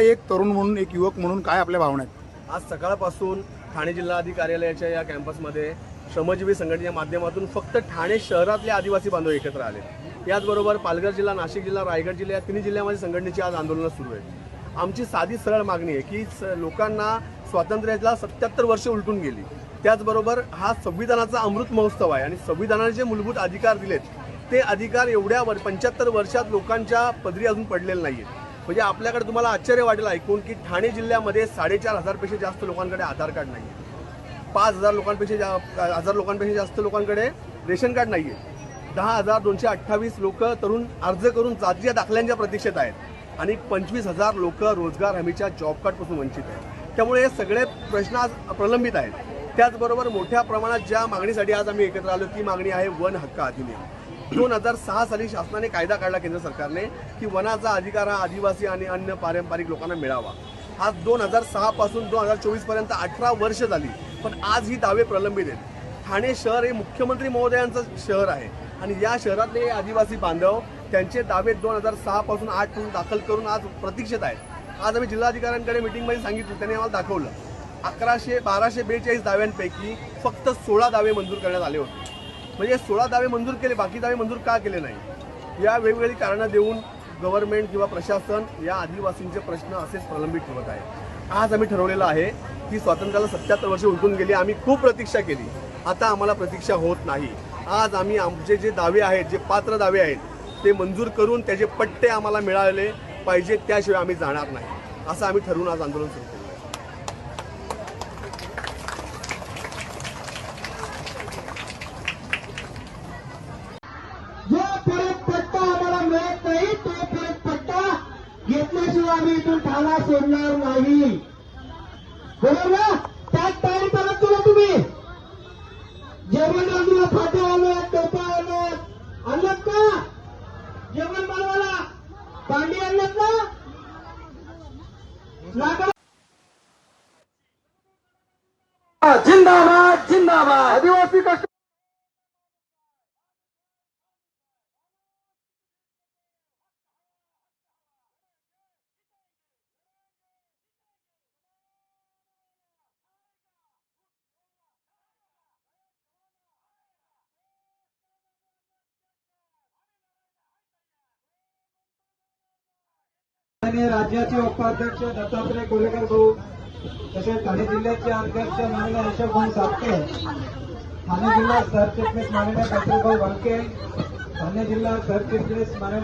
एक तरुण म्हणून एक युवक म्हणून काय आपल्या भावना आहेत? आज सकाळपासून ठाणे जिल्हाधिकारी कार्यालयाच्या या कॅम्पसमध्ये श्रमजीवी संघटनेच्या माध्यमातून फक्त ठाणे शहरातले आदिवासी बांधव एकत्र आले. याचबरोबर पालघर जिल्हा नाशिक जिल्हा रायगड जिल्हा या तिन्ही जिल्ह्यामध्ये संघटनेची आज आंदोलनं सुरू आहेत. आमची साधी सरळ मागणी आहे की लोकांना स्वातंत्र्याला सत्याहत्तर वर्ष उलटून गेली. त्याचबरोबर हा संविधानाचा अमृत महोत्सव आहे आणि संविधानाने जे मूलभूत अधिकार दिलेत ते अधिकार एवढ्या वर पंच्याहत्तर वर्षात लोकांच्या पदरी अजून पडलेले नाही आहेत म्हणजे आपल्याकडे तुम्हाला आश्चर्य वाटेल ऐकून की ठाणे जिल्ह्यामध्ये साडेचार हजारपेक्षा जास्त लोकांकडे आधार कार्ड नाही आहे पाच हजार लोकांपेक्षा जा हजार लोकांपेक्षा जास्त लोकांकडे रेशन कार्ड नाही आहे दहा हजार दोनशे अठ्ठावीस लोक तरुण अर्ज करून जातीय दाखल्यांच्या प्रतीक्षेत आहेत. आणि पंचवीस हजार लोक रोजगार हमीच्या जॉब कार्डपासून वंचित आहेत. त्यामुळे हे सगळे प्रश्न आज प्रलंबित आहेत. त्याचबरोबर मोठ्या प्रमाणात ज्या मागणीसाठी आज आम्ही एकत्र आलो ती मागणी आहे वन हक्क अधिनियम. दोन हजार सहा साली शासनाने कायदा काढला केंद्र सरकारने की वनाचा अधिकार हा आदिवासी आणि अन्य पारंपरिक लोकांना मिळावा. आज दोन हजार सहा पासून दोन हजार चोवीसपर्यंत अठरा वर्ष झाली पण आज ही दावे प्रलंबित आहेत. ठाणे शहर हे मुख्यमंत्री महोदयांचं शहर आहे आणि या शहरातले आदिवासी बांधव त्यांचे दावे दोन हजार सहा पासून आठपासून दाखल करून आज प्रतीक्षेत आहेत. आज आम्ही जिल्हाधिकाऱ्यांकडे मिटिंगमध्ये सांगितलं त्यांनी आम्हाला दाखवलं. अकराशे बाराशे बेचाळीस दाव्यांपैकी फक्त सोळा दावे मंजूर करण्यात आले होते. म्हणजे सोळा दावे मंजूर केले बाकी दावे मंजूर का केले नाही? या वेगवेगळी कारणं देऊन गव्हर्नमेंट किंवा प्रशासन या आदिवासींचे प्रश्न असेच प्रलंबित ठेवत आहे. आज आम्ही ठरवलेलं आहे की स्वातंत्र्याला सत्याहत्तर वर्ष उलटून गेली आम्ही खूप प्रतीक्षा केली. आता आम्हाला प्रतीक्षा होत नाही. आज आम्ही आमचे जे दावे आहेत जे पात्र दावे आहेत ते मंजूर करून त्याचे पट्टे आम्हाला मिळाले पाहिजे त्याशिवाय आम्ही जाणार नाही. असं आम्ही ठरवून आज आंदोलन सुरू घेतल्याशिवाय आम्ही इथून ठाणा सोडणार नाही. बरोबर ना? त्याच तयारी करत तुला तुम्ही? जेवण बाजूला फाटे आणत टोपा आणत आणत का? जेवण बनवायला? पांडी आणत ना जिंदाबाद आदिवासी कष्ट माननीय राज्याचे उपाध्यक्ष दत्तात्रय कोरेकर भाऊ तसेच ठाणे जिल्ह्याचे अध्यक्ष माननीय अशोक भाऊ सापके ठाणे जिल्हा सरचिटणीस माननीय भाऊ वाळके ठाणे जिल्हा सरचिटणीस माननीय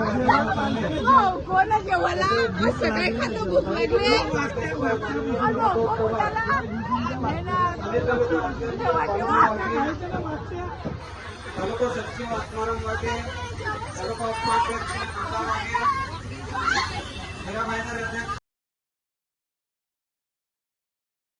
तालुका सचिव आत्माराम वाटे तालुका उपाध्यक्ष माता वाटे मेरा भाईदार अध्यक्ष